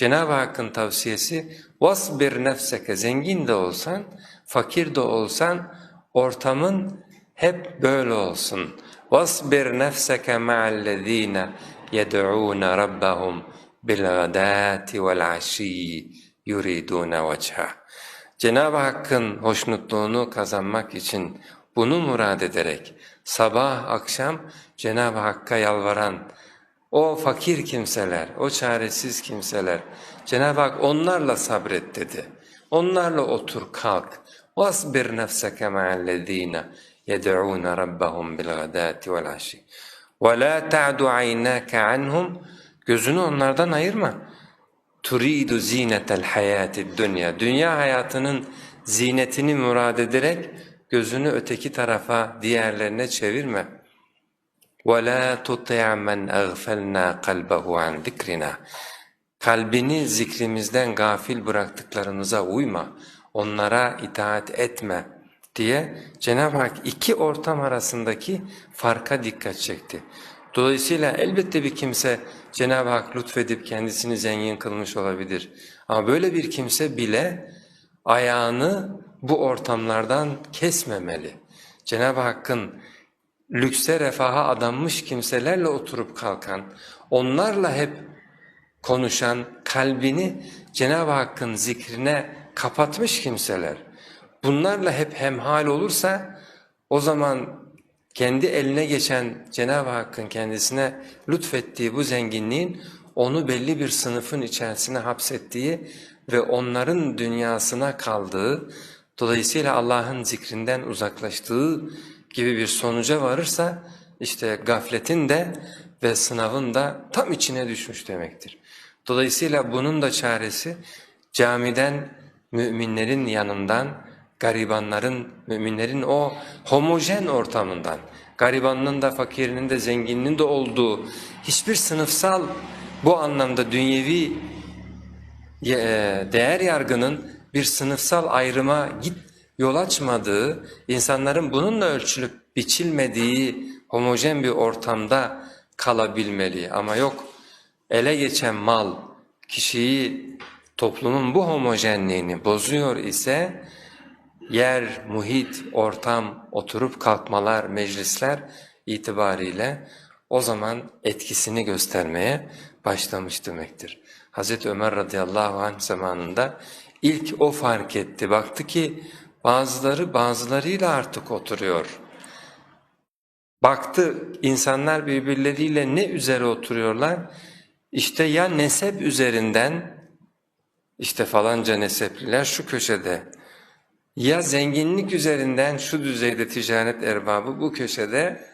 Cenab-ı Hakk'ın tavsiyesi vasbir nefseke zengin de olsan, fakir de olsan ortamın hep böyle olsun. Vasbir nefseke ma'allezine yed'ûne rabbahum bilgadâti vel aşiyyi yuridûne vechah. Cenab-ı Hakk'ın hoşnutluğunu kazanmak için bunu murad ederek sabah akşam Cenab-ı Hakk'a yalvaran o fakir kimseler, o çaresiz kimseler Cenab-ı Hak onlarla sabret dedi. Onlarla otur kalk. وَاصْبِرْ نَفْسَكَ مَعَ الَّذ۪ينَ يَدْعُونَ رَبَّهُمْ بِالْغَدَاتِ وَالْعَشِيِّ وَلَا تَعْدُ عَيْنَاكَ عَنْهُمْ Gözünü onlardan ayırma. turidu zinetel hayati dünya. Dünya hayatının zinetini murad ederek gözünü öteki tarafa, diğerlerine çevirme. وَلَا تُطِعْ مَنْ اَغْفَلْنَا قَلْبَهُ عَنْ ذِكْرِنَا Kalbini zikrimizden gafil bıraktıklarımıza uyma, onlara itaat etme diye Cenab-ı Hak iki ortam arasındaki farka dikkat çekti. Dolayısıyla elbette bir kimse Cenab-ı Hak lütfedip kendisini zengin kılmış olabilir. Ama böyle bir kimse bile ayağını bu ortamlardan kesmemeli. Cenab-ı Hakk'ın lükse refaha adanmış kimselerle oturup kalkan, onlarla hep konuşan, kalbini Cenab-ı Hakk'ın zikrine kapatmış kimseler. Bunlarla hep hemhal olursa o zaman kendi eline geçen Cenab-ı Hakk'ın kendisine lütfettiği bu zenginliğin onu belli bir sınıfın içerisine hapsettiği ve onların dünyasına kaldığı, dolayısıyla Allah'ın zikrinden uzaklaştığı gibi bir sonuca varırsa işte gafletin de ve sınavın da tam içine düşmüş demektir. Dolayısıyla bunun da çaresi camiden müminlerin yanından garibanların, müminlerin o homojen ortamından, garibanın da fakirinin de zenginin de olduğu hiçbir sınıfsal bu anlamda dünyevi e, değer yargının bir sınıfsal ayrıma git yol açmadığı, insanların bununla ölçülüp biçilmediği homojen bir ortamda kalabilmeli. Ama yok ele geçen mal kişiyi toplumun bu homojenliğini bozuyor ise yer, muhit, ortam, oturup kalkmalar, meclisler itibariyle o zaman etkisini göstermeye başlamış demektir. Hz. Ömer radıyallahu anh zamanında ilk o fark etti. Baktı ki bazıları bazılarıyla artık oturuyor. Baktı insanlar birbirleriyle ne üzere oturuyorlar? İşte ya nesep üzerinden, işte falanca nesepliler şu köşede, ya zenginlik üzerinden şu düzeyde ticaret erbabı bu köşede,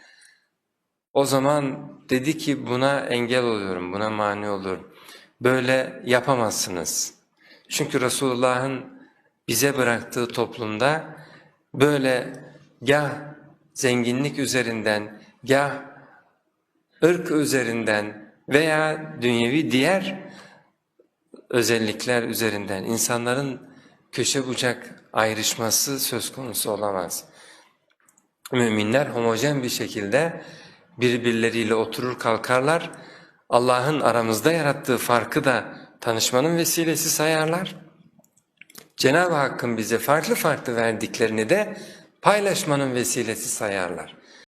o zaman dedi ki buna engel oluyorum, buna mani oluyorum. Böyle yapamazsınız. Çünkü Resulullah'ın bize bıraktığı toplumda böyle gah zenginlik üzerinden, gah ırk üzerinden veya dünyevi diğer özellikler üzerinden insanların köşe bucak ayrışması söz konusu olamaz. Müminler homojen bir şekilde birbirleriyle oturur kalkarlar, Allah'ın aramızda yarattığı farkı da tanışmanın vesilesi sayarlar. Cenab-ı Hakk'ın bize farklı farklı verdiklerini de paylaşmanın vesilesi sayarlar.